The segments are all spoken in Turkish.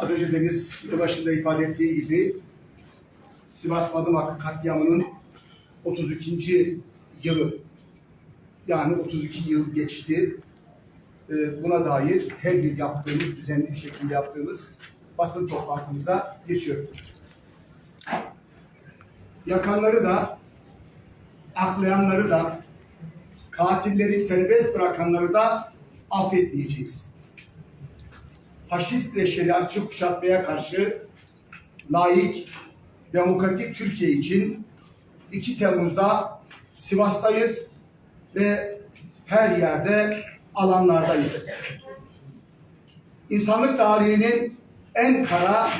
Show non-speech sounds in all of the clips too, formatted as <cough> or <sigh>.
Az önce Deniz başında ifade ettiği gibi Sivas Madımak katliamının 32. yılı yani 32 yıl geçti. Ee, Buna dair her yıl yaptığımız, düzenli bir şekilde yaptığımız basın toplantımıza geçiyor. Yakanları da, aklayanları da, katilleri serbest bırakanları da affetmeyeceğiz. Faşist ve şeriatçı kuşatmaya karşı laik, demokratik Türkiye için 2 Temmuz'da Sivas'tayız ve her yerde alanlardayız. İnsanlık tarihinin en kara,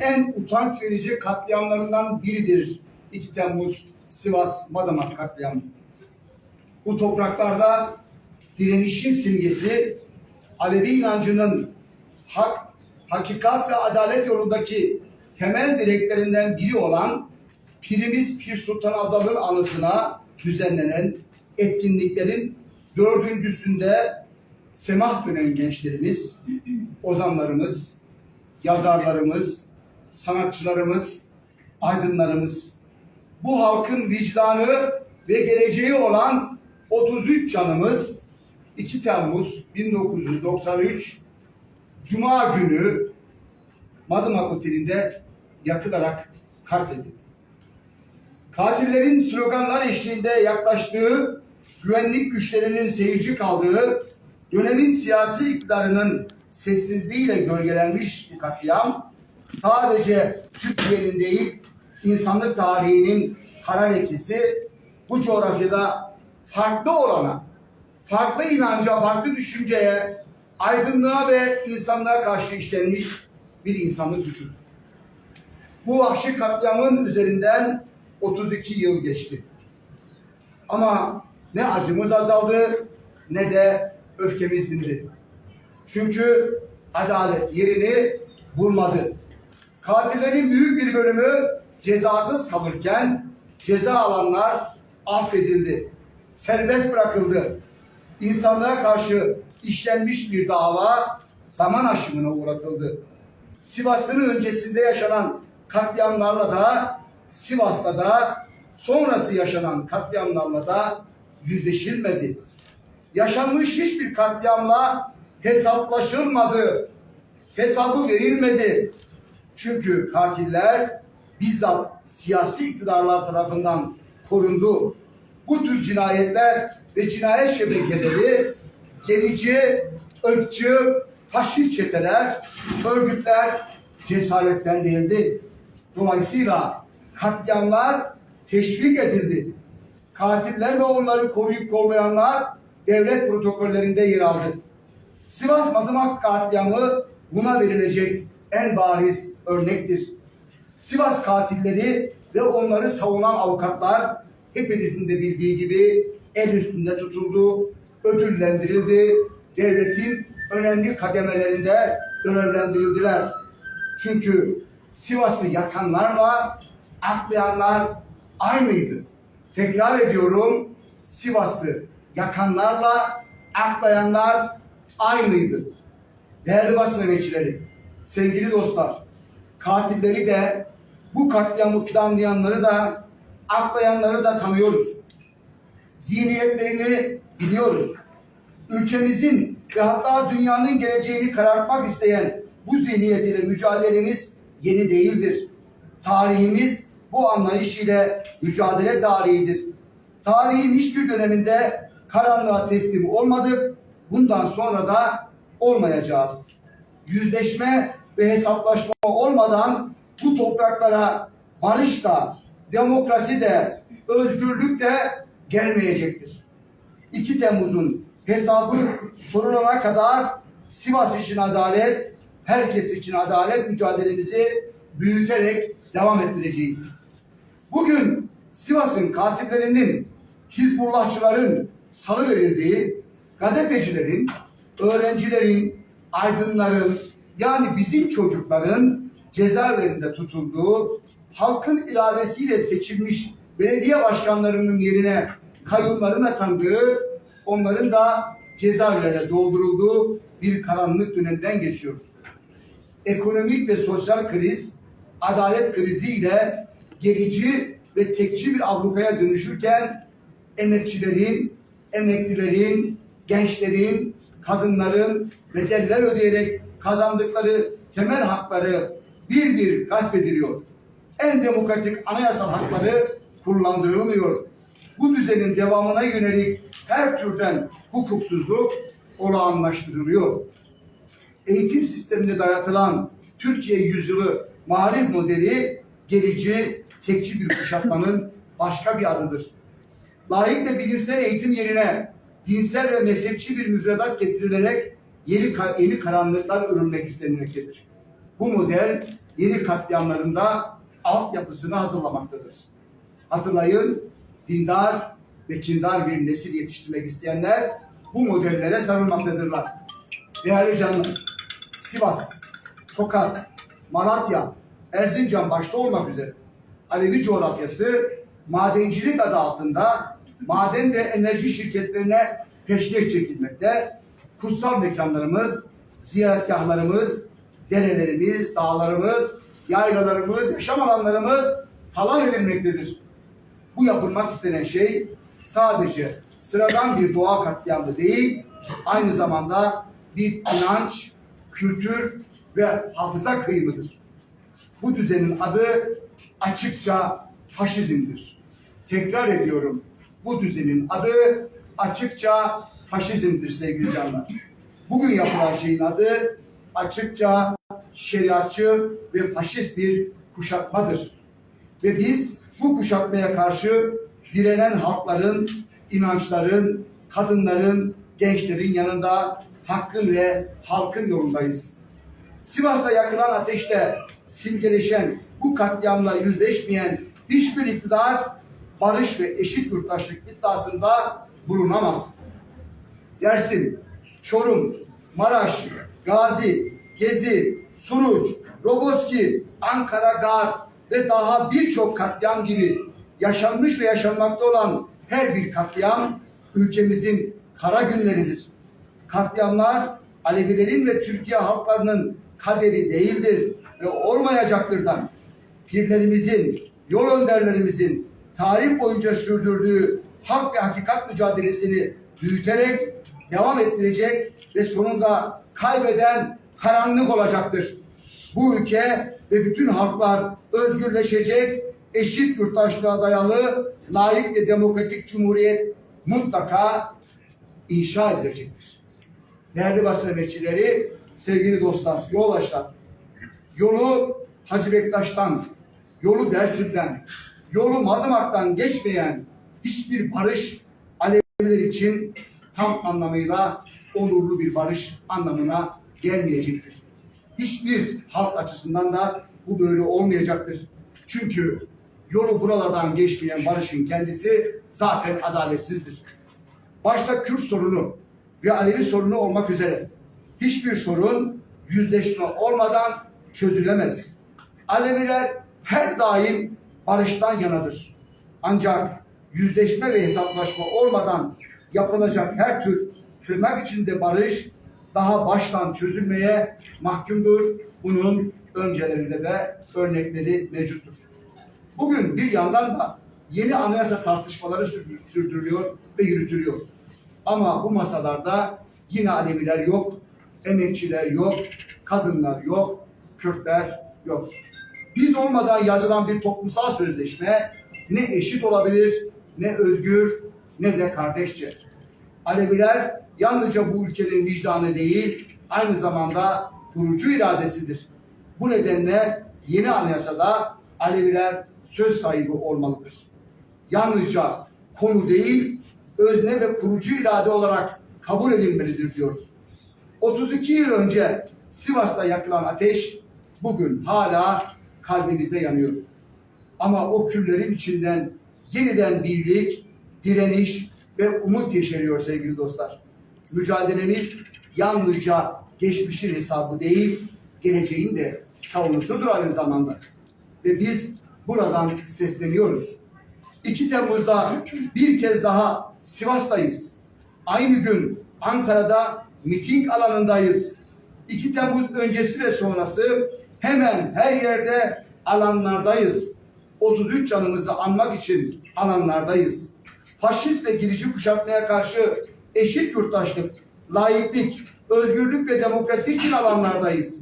en utanç verici katliamlarından biridir 2 Temmuz Sivas Madımak katliamı. Bu topraklarda direnişin simgesi Alevi inancının hak, hakikat ve adalet yolundaki temel direklerinden biri olan Pirimiz Pir Sultan Abdal'ın anısına düzenlenen etkinliklerin dördüncüsünde semah dönen gençlerimiz, ozanlarımız, yazarlarımız, sanatçılarımız, aydınlarımız, bu halkın vicdanı ve geleceği olan 33 canımız 2 Temmuz 1993 Cuma günü Madımak Oteli'nde yakılarak katledildi. Katillerin sloganlar eşliğinde yaklaştığı, güvenlik güçlerinin seyirci kaldığı, dönemin siyasi iktidarının sessizliğiyle gölgelenmiş bu katliam, sadece Türkiye'nin değil, insanlık tarihinin kara lekesi bu coğrafyada farklı olana, farklı inanca, farklı düşünceye, aydınlığa ve insanlığa karşı işlenmiş bir insanlık suçudur. Bu vahşi katliamın üzerinden 32 yıl geçti. Ama ne acımız azaldı ne de öfkemiz dindi. Çünkü adalet yerini bulmadı. Katillerin büyük bir bölümü cezasız kalırken ceza alanlar affedildi. Serbest bırakıldı. İnsanlığa karşı işlenmiş bir dava zaman aşımına uğratıldı. Sivas'ın öncesinde yaşanan katliamlarla da Sivas'ta da sonrası yaşanan katliamlarla da yüzleşilmedi. Yaşanmış hiçbir katliamla hesaplaşılmadı. Hesabı verilmedi. Çünkü katiller bizzat siyasi iktidarlar tarafından korundu. Bu tür cinayetler ve cinayet şebekeleri gerici, ırkçı, faşist çeteler, örgütler cesaretlendirildi. Dolayısıyla katliamlar teşvik edildi. Katiller ve onları koruyup kollayanlar devlet protokollerinde yer aldı. Sivas Madımak katliamı buna verilecek en bariz örnektir. Sivas katilleri ve onları savunan avukatlar hepinizin de bildiği gibi el üstünde tutuldu, ödüllendirildi, devletin önemli kademelerinde görevlendirildiler. Çünkü Sivas'ı yakanlarla aklayanlar aynıydı. Tekrar ediyorum, Sivas'ı yakanlarla aklayanlar aynıydı. Değerli basın emekçileri, sevgili dostlar, katilleri de bu katliamı planlayanları da aklayanları da tanıyoruz. Zihniyetlerini biliyoruz. Ülkemizin ve hatta dünyanın geleceğini karartmak isteyen bu zihniyetiyle mücadelemiz yeni değildir. Tarihimiz bu anlayış ile mücadele tarihidir. Tarihin hiçbir döneminde karanlığa teslim olmadık. Bundan sonra da olmayacağız. Yüzleşme ve hesaplaşma olmadan bu topraklara barış da, demokrasi de, özgürlük de gelmeyecektir. 2 Temmuz'un hesabı sorulana kadar Sivas için adalet, herkes için adalet mücadelemizi büyüterek devam ettireceğiz. Bugün Sivas'ın katillerinin, Hizbullahçıların salı verildiği, gazetecilerin, öğrencilerin, aydınların yani bizim çocukların cezaevlerinde tutulduğu, halkın iradesiyle seçilmiş belediye başkanlarının yerine kayyumların atandığı, onların da cezaevlerine doldurulduğu bir karanlık dönemden geçiyoruz. ekonomik ve sosyal kriz, adalet krizi ile gerici ve tekçi bir ablukaya dönüşürken emekçilerin, emeklilerin, gençlerin, kadınların bedeller ödeyerek kazandıkları temel hakları bir bir gasp ediliyor. En demokratik anayasal hakları kullandırılmıyor. Bu düzenin devamına yönelik her türden hukuksuzluk olağanlaştırılıyor. Eğitim sisteminde dayatılan Türkiye yüzyılı marif modeli gerici, tekçi bir kuşatmanın başka bir adıdır. Layık ve bilimsel eğitim yerine dinsel ve mezhepçi bir müfredat getirilerek yeni, yeni karanlıklar örülmek istenmektedir. Bu model yeni katliamlarında altyapısını hazırlamaktadır. Hatırlayın, dindar ve kindar bir nesil yetiştirmek isteyenler bu modellere sarılmaktadırlar. Değerli canlar, Sivas, Tokat, Malatya, Erzincan başta olmak üzere Alevi coğrafyası madencilik adı altında maden ve enerji şirketlerine peşkeş çekilmekte. Kutsal mekanlarımız, ziyaretgahlarımız, derelerimiz, dağlarımız, yaylalarımız, yaşam alanlarımız talan edilmektedir. Bu yapılmak istenen şey sadece sıradan bir doğa katliamı değil, aynı zamanda bir inanç, kültür ve hafıza kıyımıdır. Bu düzenin adı açıkça faşizmdir. Tekrar ediyorum. Bu düzenin adı açıkça faşizmdir sevgili canlar. Bugün yapılan şeyin adı açıkça şeriatçı ve faşist bir kuşatmadır. Ve biz bu kuşatmaya karşı direnen halkların, inançların, kadınların, gençlerin yanında hakkın ve halkın yolundayız. Sivas'ta yakılan ateşte simgeleşen bu katliamla yüzleşmeyen hiçbir iktidar barış ve eşit yurttaşlık iddiasında bulunamaz. Dersim, Çorum, Maraş, Gazi, Gezi, Suruç, Roboski, Ankara Gar ve daha birçok katliam gibi yaşanmış ve yaşanmakta olan her bir katliam ülkemizin kara günleridir. Katliamlar Alevilerin ve Türkiye halklarının kaderi değildir ve olmayacaktırdan. Pirlerimizin, yol önderlerimizin tarih boyunca sürdürdüğü hak ve hakikat mücadelesini büyüterek devam ettirecek ve sonunda kaybeden karanlık olacaktır. Bu ülke ve bütün halklar özgürleşecek, eşit yurttaşlığa dayalı, layık ve demokratik cumhuriyet mutlaka inşa edilecektir. Değerli basın emekçileri, sevgili dostlar, yoldaşlar, yolu Hacı Bektaş'tan, yolu Dersim'den, yolu Madımak'tan geçmeyen hiçbir barış Aleviler için tam anlamıyla onurlu bir barış anlamına gelmeyecektir. Hiçbir halk açısından da bu böyle olmayacaktır. Çünkü yolu buralardan geçmeyen barışın kendisi zaten adaletsizdir. Başta Kürt sorunu ve Alevi sorunu olmak üzere hiçbir sorun yüzleşme olmadan çözülemez. Aleviler her daim barıştan yanadır. Ancak yüzleşme ve hesaplaşma olmadan yapılacak her tür tırnak içinde barış daha baştan çözülmeye mahkumdur. Bunun öncelerinde de örnekleri mevcuttur. Bugün bir yandan da yeni anayasa tartışmaları sürdür- sürdürülüyor ve yürütülüyor. Ama bu masalarda yine Aleviler yok, emekçiler yok, kadınlar yok, Kürtler yok. Biz olmadan yazılan bir toplumsal sözleşme ne eşit olabilir, ne özgür, ne de kardeşçe. Aleviler yalnızca bu ülkenin vicdanı değil, aynı zamanda kurucu iradesidir. Bu nedenle yeni anayasada Aleviler söz sahibi olmalıdır. Yalnızca konu değil, özne ve kurucu irade olarak kabul edilmelidir diyoruz. 32 yıl önce Sivas'ta yakılan ateş bugün hala kalbimizde yanıyor. Ama o küllerin içinden yeniden birlik, direniş ve umut yeşeriyor sevgili dostlar. Mücadelemiz yalnızca geçmişin hesabı değil, geleceğin de savunusudur aynı zamanda. Ve biz buradan sesleniyoruz. 2 Temmuz'da bir kez daha Sivas'tayız. Aynı gün Ankara'da miting alanındayız. 2 Temmuz öncesi ve sonrası hemen her yerde alanlardayız. 33 canımızı anmak için alanlardayız. Faşist ve girici kuşatmaya karşı eşit yurttaşlık, laiklik, özgürlük ve demokrasi için alanlardayız.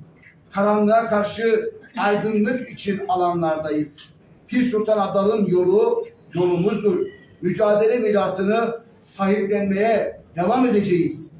Karanlığa karşı aydınlık için alanlardayız. Pir Sultan Abdal'ın yolu yolumuzdur. Mücadele mirasını sahiplenmeye devam edeceğiz.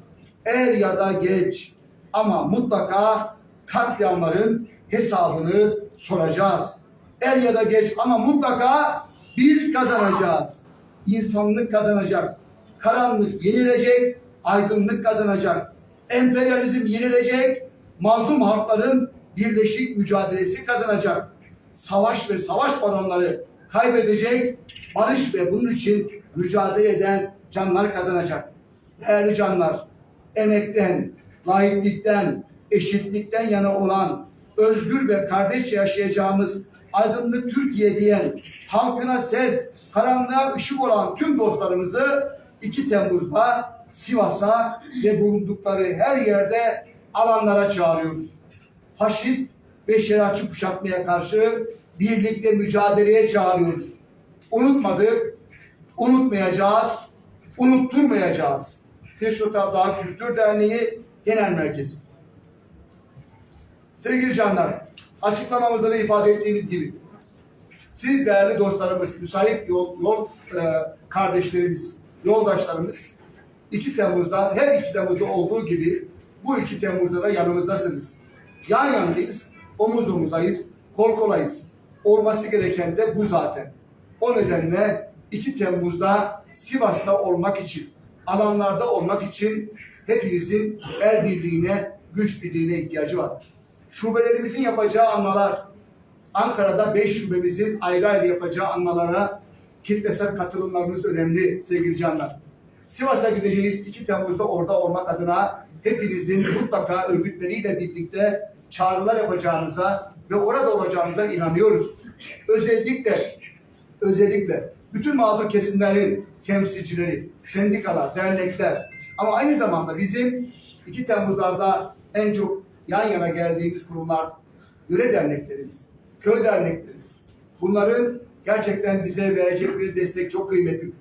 Er ya da geç ama mutlaka katliamların hesabını soracağız. Er ya da geç ama mutlaka biz kazanacağız. İnsanlık kazanacak. Karanlık yenilecek, aydınlık kazanacak. Emperyalizm yenilecek, mazlum halkların birleşik mücadelesi kazanacak. Savaş ve savaş baronları kaybedecek, barış ve bunun için mücadele eden canlar kazanacak. Değerli canlar, emekten, laiklikten, eşitlikten yana olan, özgür ve kardeşçe yaşayacağımız aydınlık Türkiye diyen, halkına ses, karanlığa ışık olan tüm dostlarımızı 2 Temmuz'da Sivas'a ve bulundukları her yerde alanlara çağırıyoruz. Faşist ve şeriatçı kuşatmaya karşı birlikte mücadeleye çağırıyoruz. Unutmadık, unutmayacağız, unutturmayacağız. Sultan Dağ Kültür Derneği Genel Merkezi. Sevgili canlar, açıklamamızda da ifade ettiğimiz gibi siz değerli dostlarımız, müsait yol, yol e, kardeşlerimiz, yoldaşlarımız 2 Temmuz'da, her 2 Temmuz'da olduğu gibi bu 2 Temmuz'da da yanımızdasınız. Yan yanayız, omuz omuzayız, kol kolayız. Olması gereken de bu zaten. O nedenle 2 Temmuz'da Sivas'ta olmak için, alanlarda olmak için hepinizin el birliğine, güç birliğine ihtiyacı var. Şubelerimizin yapacağı anmalar, Ankara'da 5 şubemizin ayrı ayrı yapacağı anmalara kitlesel katılımlarınız önemli sevgili canlar. Sivas'a gideceğiz 2 Temmuz'da orada olmak adına hepinizin mutlaka örgütleriyle birlikte çağrılar yapacağınıza ve orada olacağınıza inanıyoruz. Özellikle özellikle bütün mağdur kesimlerin temsilcileri, sendikalar, dernekler ama aynı zamanda bizim 2 Temmuz'larda en çok yan yana geldiğimiz kurumlar yöre derneklerimiz, köy derneklerimiz. Bunların gerçekten bize verecek bir destek çok kıymetli.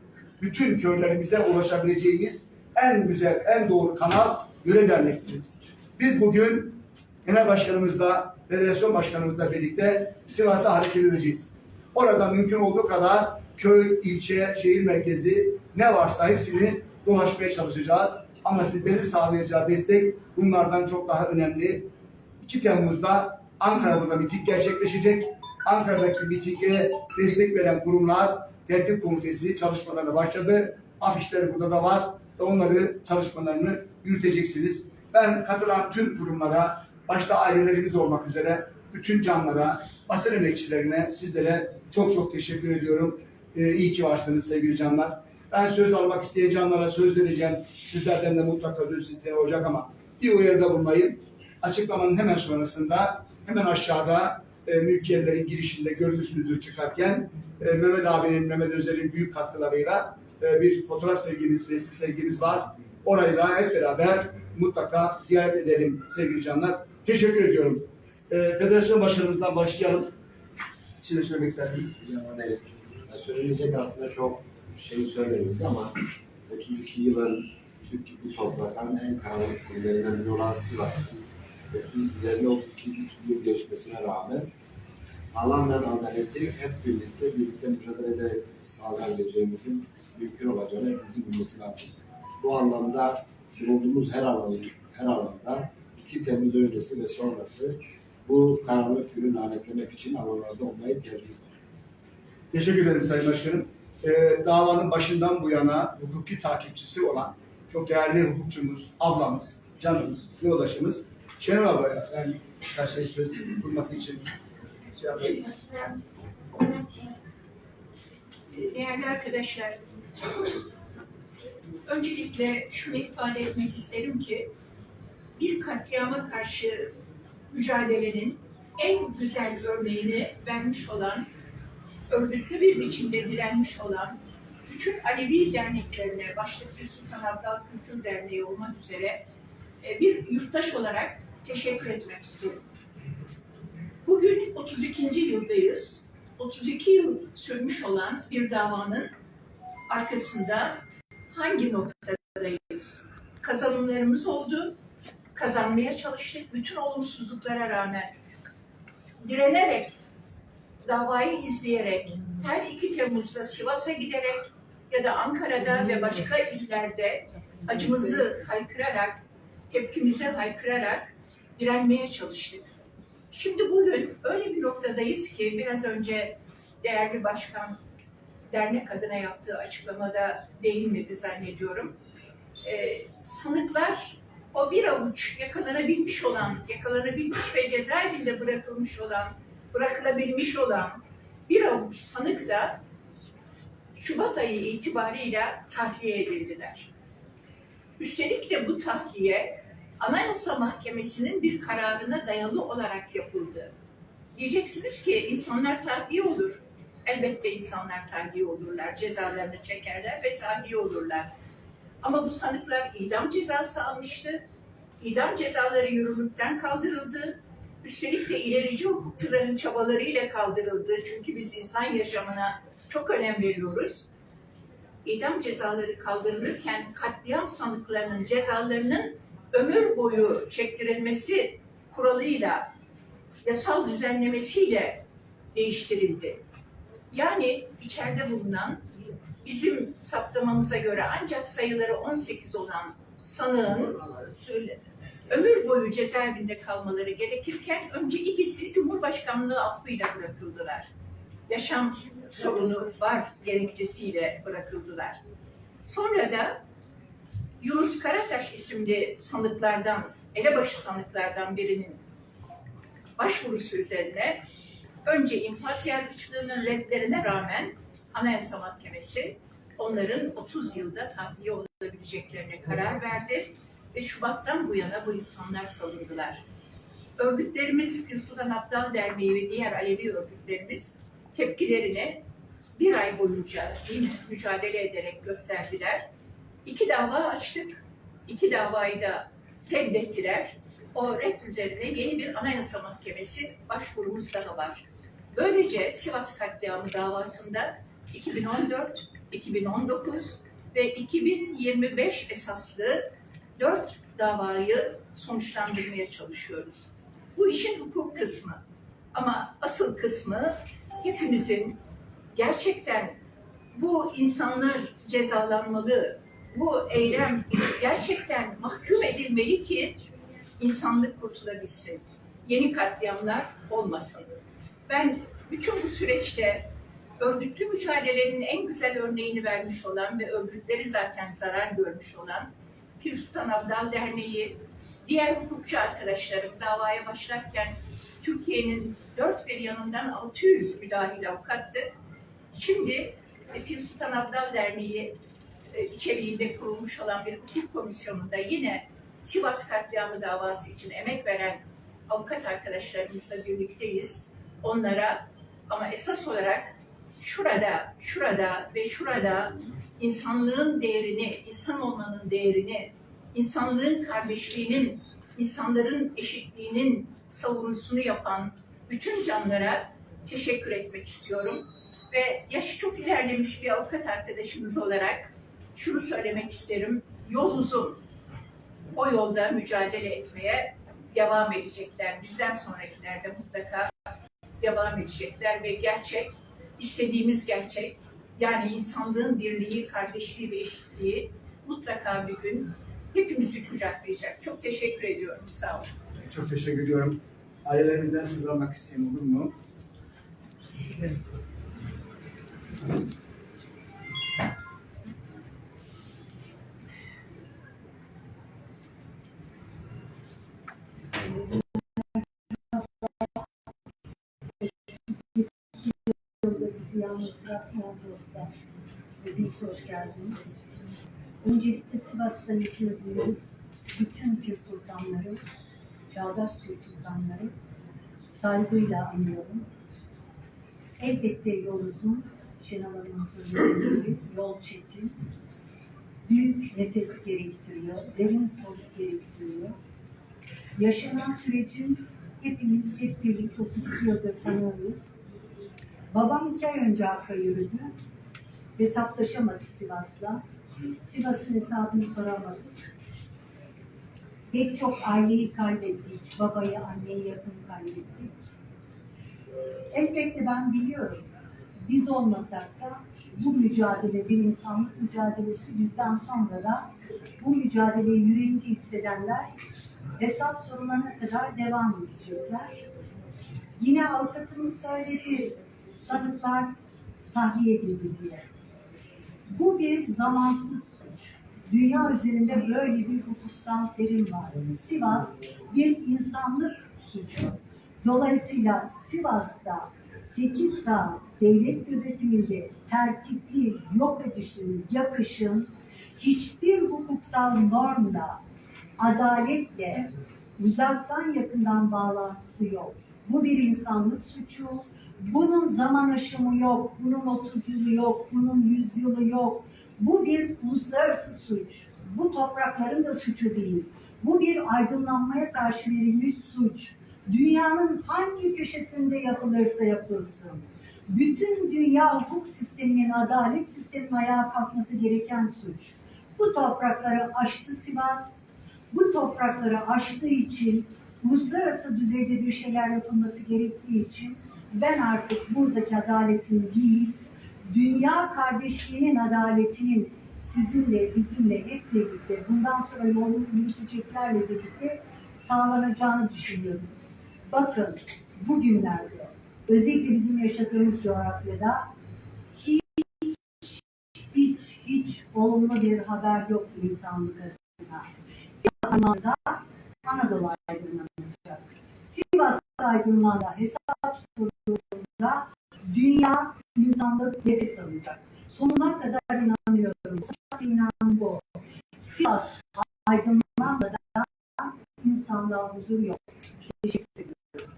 Bütün köylerimize ulaşabileceğimiz en güzel, en doğru kanal yöre derneklerimiz. Biz bugün genel başkanımızla, federasyon başkanımızla birlikte Sivas'a hareket edeceğiz. Orada mümkün olduğu kadar köy, ilçe, şehir merkezi ne varsa hepsini dolaşmaya çalışacağız. Ama sizlerin sağlayacağı destek bunlardan çok daha önemli. 2 Temmuz'da Ankara'da da miting gerçekleşecek. Ankara'daki mitinge destek veren kurumlar tertip komitesi çalışmalarına başladı. Afişleri burada da var onları çalışmalarını yürüteceksiniz. Ben katılan tüm kurumlara, başta ailelerimiz olmak üzere bütün canlara, basın emekçilerine, sizlere çok çok teşekkür ediyorum. Ee, iyi ki varsınız sevgili canlar. Ben söz almak isteyen canlara söz vereceğim. Sizlerden de mutlaka söz olacak ama bir uyarıda bulunayım. Açıklamanın hemen sonrasında hemen aşağıda e, mülkiyelerin girişinde görmüşsünüzdür çıkarken e, Mehmet abinin, Mehmet Özer'in büyük katkılarıyla e, bir fotoğraf sergimiz, resim sergimiz var. Orayı da hep beraber mutlaka ziyaret edelim sevgili canlar. Teşekkür ediyorum. E, federasyon başkanımızdan başlayalım. Şimdi söylemek isterseniz. Yani söylenecek aslında çok şey söylenildi ama <clears throat> 32 yılın bu toprakların en karanlık günlerinden biri olan Sivas. Üzerine 32 yıl geçmesine rağmen sağlam ve adaleti hep birlikte birlikte mücadele ederek sağlayabileceğimizin mümkün olacağını hepimizin bilmesi lazım. Bu anlamda bulunduğumuz her alan, her alanda 2 Temmuz öncesi ve sonrası bu karanlık günü lanetlemek için alanlarda olmaya ihtiyacımız var. Teşekkür ederim Sayın Başkanım. Ee, davanın başından bu yana hukuki takipçisi olan çok değerli hukukçumuz, ablamız, canımız, yoldaşımız Şenol Abla'ya ben birkaç şey söz kurması için şey yapayım. Değerli arkadaşlar, öncelikle şunu ifade etmek isterim ki bir katliama karşı mücadelenin en güzel örneğini vermiş olan, örgütlü bir biçimde direnmiş olan bütün Alevi derneklerine, başta bir Sultan Abdal Kültür Derneği olmak üzere bir yurttaş olarak teşekkür etmek isterim. Bugün 32. yıldayız. 32 yıl sürmüş olan bir davanın arkasında hangi noktadayız? Kazanımlarımız oldu, kazanmaya çalıştık bütün olumsuzluklara rağmen. Direnerek, davayı izleyerek, her 2 Temmuz'da Sivas'a giderek ya da Ankara'da ve başka illerde acımızı haykırarak, tepkimizi haykırarak direnmeye çalıştık. Şimdi bugün öyle bir noktadayız ki biraz önce değerli başkan dernek adına yaptığı açıklamada değinmedi zannediyorum. Ee, sanıklar o bir avuç yakalanabilmiş olan, yakalanabilmiş ve cezaevinde bırakılmış olan, bırakılabilmiş olan bir avuç sanık da Şubat ayı itibarıyla tahliye edildiler. Üstelik de bu tahliye Anayasa Mahkemesi'nin bir kararına dayalı olarak yapıldı. Diyeceksiniz ki insanlar tahliye olur. Elbette insanlar tahliye olurlar, cezalarını çekerler ve tahliye olurlar. Ama bu sanıklar idam cezası almıştı. İdam cezaları yürürlükten kaldırıldı. Üstelik de ilerici hukukçuların çabalarıyla kaldırıldı. Çünkü biz insan yaşamına çok önem veriyoruz. İdam cezaları kaldırılırken katliam sanıklarının cezalarının ömür boyu çektirilmesi kuralıyla, yasal düzenlemesiyle değiştirildi. Yani içeride bulunan bizim saptamamıza göre ancak sayıları 18 olan sanığın ömür boyu cezaevinde kalmaları gerekirken önce ikisi Cumhurbaşkanlığı affıyla bırakıldılar. Yaşam sorunu var gerekçesiyle bırakıldılar. Sonra da Yunus Karataş isimli sanıklardan, elebaşı sanıklardan birinin başvurusu üzerine önce infaz yargıçlığının redlerine rağmen Anayasa Mahkemesi onların 30 yılda tahliye olabileceklerine karar verdi ve Şubat'tan bu yana bu insanlar salındılar. Örgütlerimiz, Pir Sultan Abdal Derneği ve diğer Alevi örgütlerimiz tepkilerini bir ay boyunca mücadele ederek gösterdiler. İki dava açtık. İki davayı da reddettiler. O red üzerine yeni bir anayasa mahkemesi başvurumuz daha var. Böylece Sivas katliamı davasında 2014, 2019 ve 2025 esaslı dört davayı sonuçlandırmaya çalışıyoruz. Bu işin hukuk kısmı. Ama asıl kısmı hepimizin gerçekten bu insanlar cezalanmalı, bu eylem gerçekten mahkum edilmeli ki insanlık kurtulabilsin. Yeni katliamlar olmasın. Ben bütün bu süreçte örgütlü mücadelenin en güzel örneğini vermiş olan ve örgütleri zaten zarar görmüş olan Pir Sultan Abdal Derneği, diğer hukukçu arkadaşlarım davaya başlarken Türkiye'nin dört bir yanından 600 müdahil avukattı. Şimdi e, Pir Sultan Abdal Derneği e, içeriğinde kurulmuş olan bir hukuk komisyonunda yine Sivas katliamı davası için emek veren avukat arkadaşlarımızla birlikteyiz. Onlara ama esas olarak şurada, şurada ve şurada insanlığın değerini, insan olmanın değerini, insanlığın kardeşliğinin, insanların eşitliğinin savunucusunu yapan bütün canlara teşekkür etmek istiyorum. Ve yaşı çok ilerlemiş bir avukat arkadaşımız olarak şunu söylemek isterim. Yol uzun. O yolda mücadele etmeye devam edecekler. Bizden sonrakiler de mutlaka devam edecekler ve gerçek, istediğimiz gerçek, yani insanlığın birliği, kardeşliği ve eşitliği mutlaka bir gün hepimizi kucaklayacak. Çok teşekkür ediyorum. Sağ olun. Çok teşekkür ediyorum. Ailelerimizden söz almak isteyen olur mu? bizi yalnız bırakmayan dostlar. Hepiniz hoş geldiniz. Öncelikle Sivas'ta yitirdiğimiz bütün Pir Sultanları, Çağdaş Pir Sultanları saygıyla anıyorum. Elbette yol uzun, Şenol Hanım'ın söylediği yol çetin, büyük nefes gerektiriyor, derin soluk gerektiriyor. Yaşanan sürecin hepimiz hep birlikte 32 yıldır tanıyoruz. Babam iki ay önce Hakk'a yürüdü. Hesaplaşamadık Sivas'la. Sivas'ın hesabını soramadık. Pek çok aileyi kaybettik. Babayı, anneyi yakın kaybettik. Elbette ben biliyorum. Biz olmasak da bu mücadele, bir insanlık mücadelesi bizden sonra da bu mücadeleyi yüreğinde hissedenler hesap sorulana kadar devam edecekler. Yine avukatımız söyledi, sanıklar tahliye edildi diye. Bu bir zamansız suç. Dünya üzerinde böyle bir hukuksal terim var. Sivas bir insanlık suçu. Dolayısıyla Sivas'ta 8 saat devlet gözetiminde tertipli yok edişin, yakışın hiçbir hukuksal normla, adaletle uzaktan yakından bağlantısı yok. Bu bir insanlık suçu. Bunun zaman aşımı yok, bunun 30 yılı yok, bunun 100 yılı yok. Bu bir uluslararası suç. Bu toprakların da suçu değil. Bu bir aydınlanmaya karşı verilmiş suç. Dünyanın hangi köşesinde yapılırsa yapılsın. Bütün dünya hukuk sisteminin, adalet sisteminin ayağa kalkması gereken suç. Bu toprakları aştı Sivas. Bu toprakları aştığı için uluslararası düzeyde bir şeyler yapılması gerektiği için ben artık buradaki adaletin değil, dünya kardeşliğinin adaletinin sizinle, bizimle hep birlikte, bundan sonra yolunu yürüteceklerle birlikte sağlanacağını düşünüyorum. Bakın bugünlerde, özellikle bizim yaşadığımız coğrafyada hiç, hiç, hiç olumlu bir haber yok insanlık adına. Sivas'ta Anadolu aydınlanacak. Sivas aydınlanma hesap sorduğunda dünya insanlık nefes alacak. Sonuna kadar inanıyorum. Sadece inan bu. Sivas aydınlanmadan insanlığa huzur yok. Teşekkür ederim.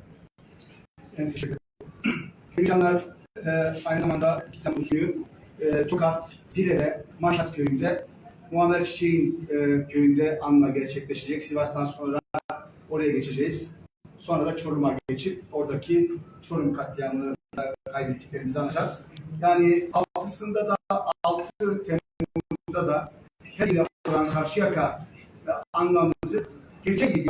Ben teşekkür ederim. İmkanlar e, aynı zamanda 2 Temmuz günü e, Tokat, Zile'de, Maşat köyünde, Muammer Çiçek'in e, köyünde anma gerçekleşecek. Sivas'tan sonra oraya geçeceğiz. Sonra da Çorum'a geçip oradaki Çorum katliamını kaybettiklerimizi anacağız. Yani altısında da 6 Temmuz'da da her ile olan Karşıyaka e, anmamızı geçen gibi